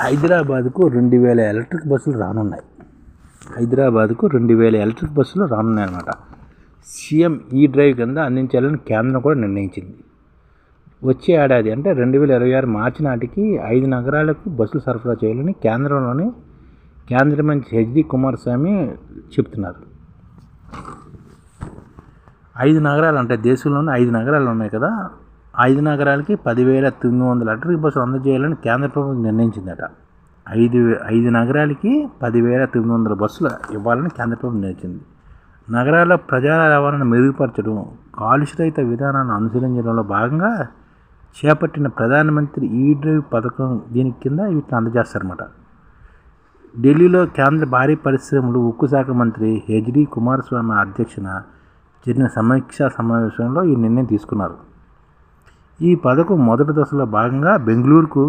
హైదరాబాద్కు రెండు వేల ఎలక్ట్రిక్ బస్సులు రానున్నాయి. హైదరాబాద్కు రెండు వేల ఎలక్ట్రిక్ బస్సులు రానున్నాయి అన్నమాట. సీఎం ఈ డ్రైవ్ కింద అందించాలని కేంద్రం కూడా నిర్ణయించింది. వచ్చే ఏడాది అంటే రెండు వేల ఇరవై ఆరు మార్చి నాటికి ఐదు నగరాలకు బస్సులు సరఫరా చేయాలని కేంద్రంలోని కేంద్ర మంత్రి హెచ్డి కుమారస్వామి చెప్తున్నారు. ఐదు నగరాలు అంటే దేశంలోనే ఐదు నగరాలు ఉన్నాయి కదా. ఐదు నగరాలకి పదివేల తొమ్మిది వందల ఎలక్ట్రిక్ బస్సులు అందజేయాలని కేంద్ర ప్రభుత్వం నిర్ణయించిందట. ఐదు ఐదు నగరాలకి పదివేల తొమ్మిది వందల బస్సులు ఇవ్వాలని కేంద్ర ప్రభుత్వం నిర్ణయించింది. నగరాల ప్రజా రవాణాను మెరుగుపరచడం కాలుష్యరహిత విధానాన్ని అనుసరించడంలో భాగంగా చేపట్టిన ప్రధానమంత్రి ఈ డ్రైవ్ పథకం దీని కింద వీటిని అందజేస్తారన్నమాట. ఢిల్లీలో కేంద్ర భారీ పరిశ్రమలు ఉక్కు శాఖ మంత్రి హెచ్డి కుమారస్వామి అధ్యక్షన జరిగిన సమీక్షా సమావేశంలో ఈ నిర్ణయం తీసుకున్నారు. ఈ పథకం మొదటి దశలో భాగంగా బెంగళూరుకు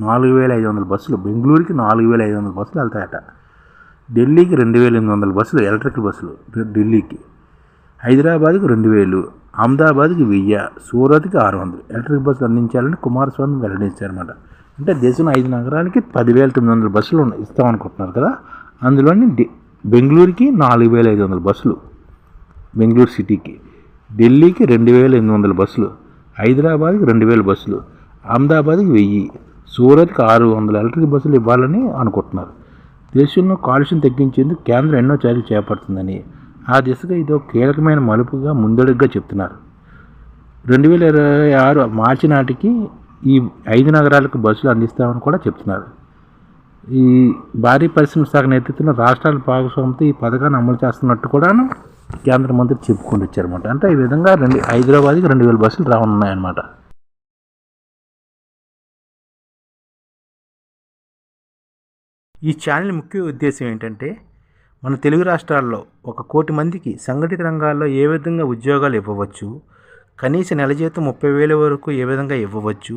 నాలుగు వేల ఐదు వందల బస్సులు బెంగళూరుకి నాలుగు వేల ఐదు వందల బస్సులు వెళ్తాయట. ఢిల్లీకి రెండు వేల ఎనిమిది వందల బస్సులు ఎలక్ట్రికల్ బస్సులు ఢిల్లీకి హైదరాబాద్కు రెండు వేలు అహ్మదాబాద్కి వెయ్యి సూరత్కి ఆరు వందలు ఎలక్ట్రిక్ బస్సులు అందించాలని కుమారస్వామి వెల్లడించారన్నమాట. అంటే దేశంలో ఐదు నగరాలకి పదివేల తొమ్మిది వందల బస్సులు ఇస్తామనుకుంటున్నారు కదా అందులోని బెంగళూరుకి నాలుగు వేల ఐదు వందల బస్సులు బెంగళూరు సిటీకి ఢిల్లీకి రెండు వేల ఎనిమిది వందల బస్సులు హైదరాబాద్కి రెండు వేల బస్సులు అహ్మదాబాద్కి వెయ్యి సూరత్కి ఆరు వందల ఎలక్ట్రిక్ బస్సులు ఇవ్వాలని అనుకుంటున్నారు. దేశంలో కాలుష్యం తగ్గించేందుకు కేంద్రం ఎన్నో చర్యలు చేపడుతుందని ఆ దిశగా ఇది ఒక కీలకమైన మలుపుగా ముందడుగుగా చెప్తున్నారు. రెండు వేల ఇరవై ఆరు మార్చి నాటికి ఈ ఐదు నగరాలకు బస్సులు అందిస్తామని కూడా చెప్తున్నారు. ఈ భారీ పరిశ్రమ శాఖ నేతృత్వంలో రాష్ట్రాల భాగస్వామ్యంతో ఈ పథకాన్ని అమలు చేస్తున్నట్టు కూడాను కేంద్ర మంత్రి చెప్పుకుంటూ వచ్చారన్నమాట. అంటే ఈ విధంగా రెండు హైదరాబాద్కి రెండు వేల బస్సులు రానున్నాయన్నమాట. ఈ ఛానల్ ముఖ్య ఉద్దేశం ఏంటంటే మన తెలుగు రాష్ట్రాల్లో ఒక కోటి మందికి సంఘటిత రంగాల్లో ఏ విధంగా ఉద్యోగాలు ఇవ్వవచ్చు కనీస నెల జీతం ముప్పై వేల వరకు ఏ విధంగా ఇవ్వవచ్చు